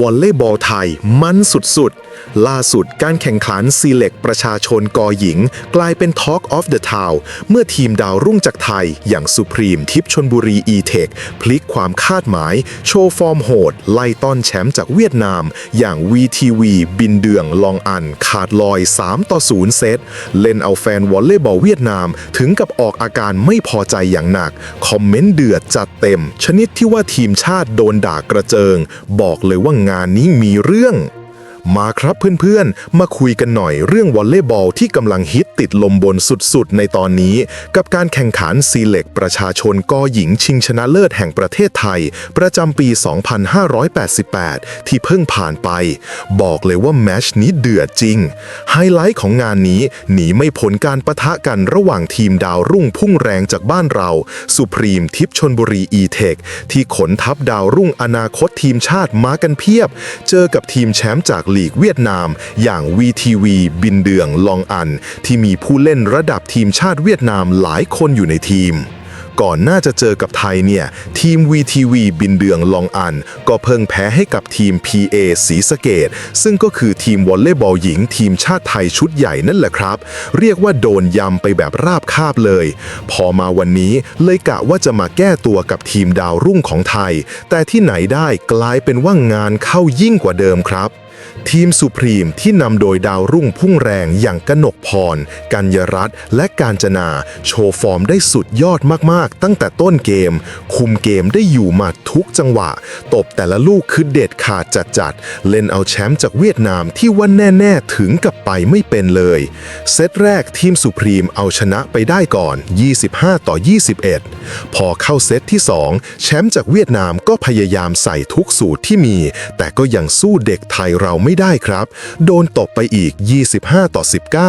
วอลเลย์บอลไทยมันสุดๆ ล่าสุดการแข่งขันซีเล็กประชาชนกอหญิง กลายเป็น Talk of the Town เมื่อทีมดาวรุ่งจากไทย อย่างสุพรีมทิพย์ชนบุรี e-tech พลิกความคาดหมาย โชว์ฟอร์มโหด ไล่ต้อนแชมป์จากเวียดนาม อย่าง VTV บินเดืองลองอัน ขาดลอย 3 ต่อ 0 เซต เล่นเอาแฟนวอลเลย์บอลเวียดนาม ถึงกับออกอาการไม่พอใจอย่างหนัก คอมเมนต์เดือดจัดเต็ม ชนิดที่ว่าทีมชาติโดนด่ากระเจิง บอกเลยว่างานนี้มีเรื่อง มาครับเพื่อนๆ มาคุยกันหน่อยเรื่องวอลเลย์บอลที่กำลังฮิตติดลมบนสุดๆ ในตอนนี้ กับการแข่งขันซีเล็กประชาชนกอหญิงชิงชนะเลิศแห่งประเทศไทย ประจำปี 2588 ที่เพิ่งผ่านไป บอกเลยว่าแมชนี้เดือดจริง ไฮไลท์ของงานนี้หนีไม่พ้นการประทะกันระหว่างทีมดาวรุ่งพุ่งแรงจากบ้านเรา สุพรีมทิพย์ชนบุรี e-tech ที่ขนทัพดาวรุ่งอนาคตทีมชาติมากันเพียบ เจอกับทีมแชมป์จากลีกเวียดนาม อย่าง VTV บินเดืองลองอัน ที่มีผู้เล่นระดับทีมชาติเวียดนามหลายคนอยู่ในทีม ก่อนหน้าจะเจอกับไทยเนี่ย ทีม VTV บินเดืองลองอัน ก็เพิ่งแพ้ให้กับทีม PA ศรีสะเกดซึ่งก็คือทีมวอลเลย์บอลหญิงทีมชาติไทยชุดใหญ่นั่นแหละครับ เรียกว่าโดนยำไปแบบราบคาบเลย พอมาวันนี้เลยกะว่าจะมาแก้ตัวกับทีมดาวรุ่งของไทย แต่ที่ไหนได้กลายเป็นว่างานเข้ายิ่งกว่าเดิมครับ ทีมสุพรีมที่นำโดยดาวรุ่งพุ่งแรงอย่างกนกพร กัญญรัตน์และการจนา โชว์ฟอร์มได้สุดยอดมากๆ ตั้งแต่ต้นเกม คุมเกมได้อยู่มาทุกจังหวะ ตบแต่ละลูกคือเด็ดขาดจัดๆ เล่นเอาแชมป์จากเวียดนามที่ว่าแน่ๆถึงกับไปไม่เป็นเลย เซตแรกทีมสุพรีมเอาชนะไปได้ก่อน 25 ต่อ 21 พอเข้าเซตที่ 2 แชมป์จากเวียดนามก็พยายามใส่ทุกสูตรที่มี แต่ก็ยังสู้เด็กไทยเราไม่ได้ครับ โดนตบไปอีก 25 ต่อ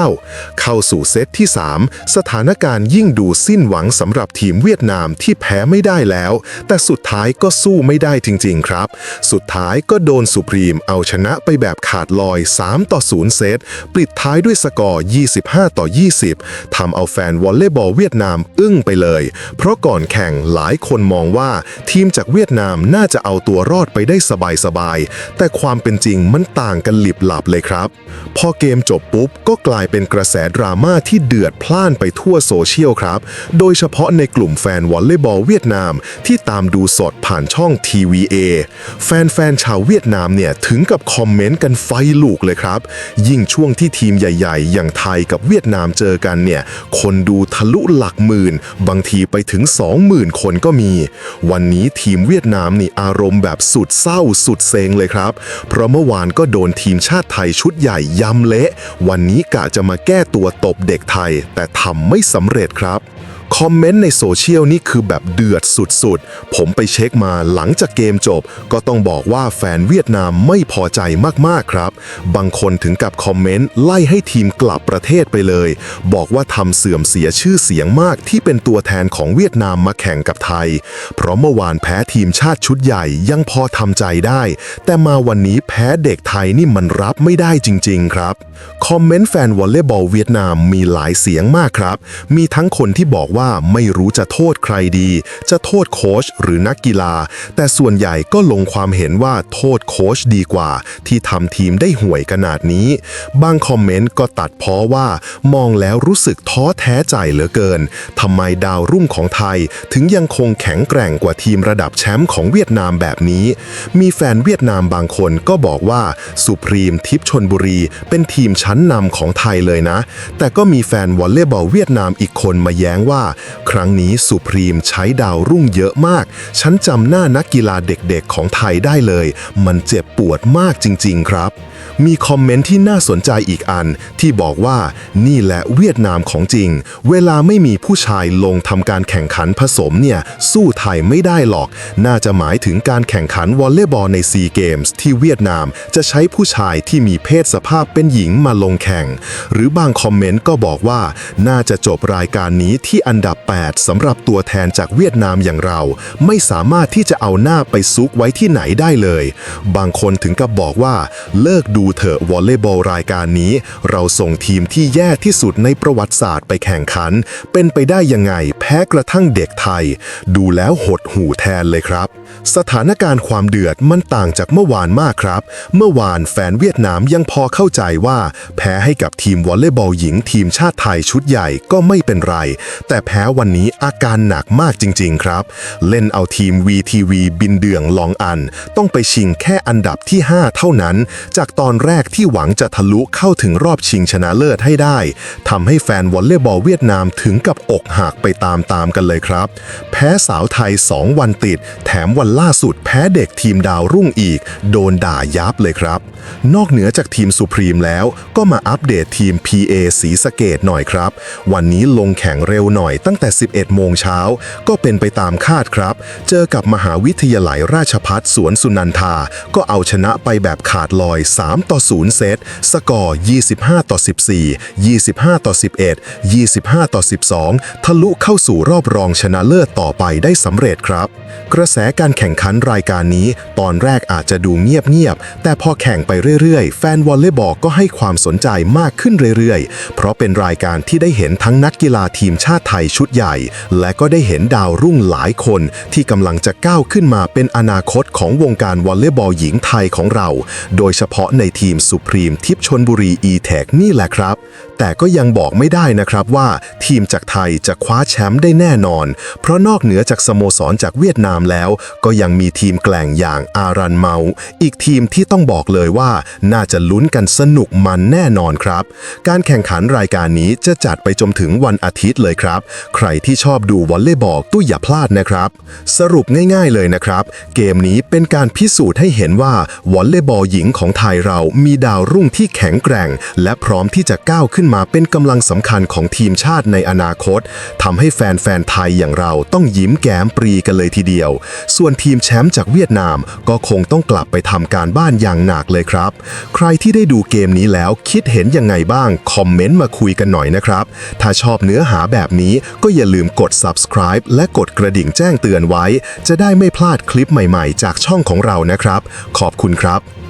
19 เข้าสู่เซตที่ 3 สถานการณ์ยิ่งดูสิ้นหวังสำหรับทีมเวียดนามที่แพ้ไม่ได้แล้ว แต่สุดท้ายก็สู้ไม่ได้จริง ๆ ครับ สุดท้ายก็โดนสุพรีมเอาชนะไปแบบขาดลอย 3 ต่อ 0 เซตปิดท้ายด้วยสกอร์ 25 ต่อ 20 ทำเอาแฟนวอลเลย์บอลเวียดนามอึ้งไปเลย เพราะก่อนแข่งหลายคนมองว่าทีมจากเวียดนามน่าจะเอาตัวรอดไปได้สบายๆ แต่ความเป็นจริงมันต่างกันหลิบหลับเลยครับ พอเกมจบปุ๊บก็กลายเป็นกระแสดราม่าที่เดือดพล่านไปทั่วโซเชียลครับ โดยเฉพาะในกลุ่มแฟนวอลเลย์บอลเวียดนาม ที่ตามดูสดผ่านช่อง TVA แฟนๆชาวเวียดนามเนี่ยถึงกับคอมเมนต์กันไฟลูกเลยครับ ยิ่งช่วงที่ทีมใหญ่ๆ อย่างไทยกับเวียดนามเจอกันเนี่ยคนดูทะลุหลักหมื่น บางทีไปถึง 20,000 คนก็มี วันนี้ทีมเวียดนามนี่อารมณ์แบบสุดเศร้าสุดเซ็งเลยครับ เพราะเมื่อวานก็ก็โดนทีมชาติไทยชุดใหญ่ยำเละ วันนี้กะจะมาแก้ตัวตบเด็กไทย แต่ทำไม่สำเร็จครับ คอมเมนต์ในโซเชียลนี่คือแบบเดือดสุดๆ ผมไปเช็คมาหลังจากเกมจบ ก็ต้องบอกว่าแฟนเวียดนามไม่พอใจมากๆครับ บางคนถึงกับคอมเมนต์ไล่ให้ทีมกลับประเทศไปเลย บอกว่าทำเสื่อมเสียชื่อเสียงมากที่เป็นตัวแทนของเวียดนามมาแข่งกับไทย เพราะเมื่อวานแพ้ทีมชาติชุดใหญ่ยังพอทำใจได้ แต่มาวันนี้แพ้เด็กไทยนี่มันรับไม่ได้จริง ๆ ครับ คอมเมนต์แฟนวอลเลย์บอลเวียดนามมีหลายเสียงมากครับ มีทั้งคนที่บอกว่าไม่รู้จะโทษใครดี จะโทษโค้ชหรือนักกีฬา แต่ส่วนใหญ่ก็ลงความเห็นว่าโทษโค้ชดีกว่า ที่ทำทีมได้ห่วยขนาดนี้ บางคอมเมนต์ก็ตัดพ้อว่า มองแล้วรู้สึกท้อแท้ใจเหลือเกินทำไมดาวรุ่งของไทย ถึงยังคงแข็งแกร่งกว่าทีมระดับแชมป์ของเวียดนามแบบนี้ มีแฟนเวียดนามบางคนก็บอกว่าสุพรีมทิพย์ชนบุรี เป็นทีมชั้นนำของไทยเลยนะ แต่ก็มีแฟนวอลเลย์บอลเวียดนามอีกคนมาแย้งว่าครั้งนี้สุพรีมใช้ดาวรุ่งเยอะมาก ฉันจำหน้านักกีฬาเด็กๆของไทยได้เลย มันเจ็บปวดมากจริง ๆ ครับ มีคอมเมนต์ที่น่าสนใจอีกอัน ที่บอกว่านี่แหละเวียดนามของจริง เวลาไม่มีผู้ชายลงทำการแข่งขันผสมเนี่ย สู้ไทยไม่ได้หรอก น่าจะหมายถึงการแข่งขันวอลเลย์บอลในซีเกมส์ที่เวียดนามจะใช้ผู้ชายที่มีเพศสภาพเป็นหญิงมาลงแข่ง หรือบางคอมเมนต์ก็บอกว่า น่าจะจบรายการนี้ที่อันดับ 8สำหรับตัวแทนจากเวียดนามอย่างเรา ไม่สามารถที่จะเอาหน้าไปซุกไว้ที่ไหนได้เลย บางคนถึงกับบอกว่าเลิกดูดูเถอะวอลเลย์บอลรายการนี้ เราส่งทีมที่แย่ที่สุดในประวัติศาสตร์ไปแข่งขัน เป็นไปได้ยังไงแพ้กระทั่งเด็กไทย ดูแล้วหดหูแทนเลยครับ สถานการณ์ความเดือดมันต่างจากเมื่อวานมากครับ เมื่อวานแฟนเวียดนามยังพอเข้าใจว่า แพ้ให้กับทีมวอลเลย์บอลหญิงทีมชาติไทยชุดใหญ่ก็ไม่เป็นไร แต่แพ้วันนี้อาการหนักมากจริง ๆ ครับ เล่นเอาทีม VTV บินเดืองลองอัน ต้องไปชิงแค่อันดับที่ 5 เท่านั้น จากตอนแรกที่หวังจะทะลุเข้าถึงรอบชิงชนะเลิศให้ได้ทำให้แฟนวอลเลย์บอลเวียดนามถึงกับอกหักไปตามๆกันเลยครับ แพ้สาวไทย 2 วันติด แถมวันล่าสุดแพ้เด็กทีมดาวรุ่งอีก โดนด่ายับเลยครับ นอกเหนือจากทีมสุพรีมแล้วก็มาอัปเดตทีม PA สีสะเกตหน่อยครับ วันนี้ลงแข่งเร็วหน่อยตั้งแต่ 11 โมงเช้า ก็เป็นไปตามคาดครับ เจอกับมหาวิทยาลัยราชพัฒสวนสุนันทา ก็เอาชนะไปแบบขาดลอย 3ต่อ 0 เซต สกอร์ 25 ต่อ 14 25 ต่อ 11 25 ต่อ 12 ทะลุเข้าสู่รอบรองชนะเลิศต่อไปได้สำเร็จครับ กระแสการแข่งขันรายการนี้ ตอนแรกอาจจะดูเงียบๆ แต่พอแข่งไปเรื่อยๆ แฟนวอลเลย์บอลก็ให้ความสนใจมากขึ้นเรื่อยๆ เพราะเป็นรายการที่ได้เห็นทั้งนักกีฬาทีมชาติไทยชุดใหญ่ และก็ได้เห็นดาวรุ่งหลายคน ที่กำลังจะก้าวขึ้นมาเป็นอนาคตของวงการวอลเลย์บอลหญิงไทยของเรา โดยเฉพาะในทีมสุพรีมทิพย์ชนบุรี e-tech นี่แหละครับ แต่ก็ยังบอกไม่ได้นะครับว่า ทีมจากไทยจะคว้าแชมป์ได้แน่นอน เพราะนอกเหนือจากสโมสรจากเวียดนามแล้ว ก็ยังมีทีมแกล่งอย่างอารันเมา อีกทีมที่ต้องบอกเลยว่า น่าจะลุ้นกันสนุกมันแน่นอนครับ การแข่งขันรายการนี้จะจัดไปจนถึงวันอาทิตย์เลยครับ ใครที่ชอบดูวอลเลย์บอลตู้อย่าพลาดนะครับ สรุปง่ายๆเลยนะครับ เกมนี้เป็นการพิสูจน์ให้เห็นว่าวอลเลย์บอลหญิงของไทยเรามีดาวรุ่งที่แข็งแกร่ง และพร้อมที่จะก้าวขึ้นมาเป็นกำลังสำคัญของทีมชาติในอนาคตทำให้แฟนๆไทยอย่างเราต้องยิ้มแก้มปรีกันเลยทีเดียวยว ส่วนทีมแชมป์จากเวียดนามก็คงต้องกลับไปทำการบ้านอย่างหนักเลยครับ ใครที่ได้ดูเกมนี้แล้วคิดเห็นยังไงบ้าง คอมเมนต์มาคุยกันหน่อยนะครับ ถ้าชอบเนื้อหาแบบนี้ก็อย่าลืมกด subscribe และกดกระดิ่งแจ้งเตือนไว้ จะได้ไม่พลาดคลิปใหม่ๆ จากช่องของเรานะครับ ขอบคุณครับ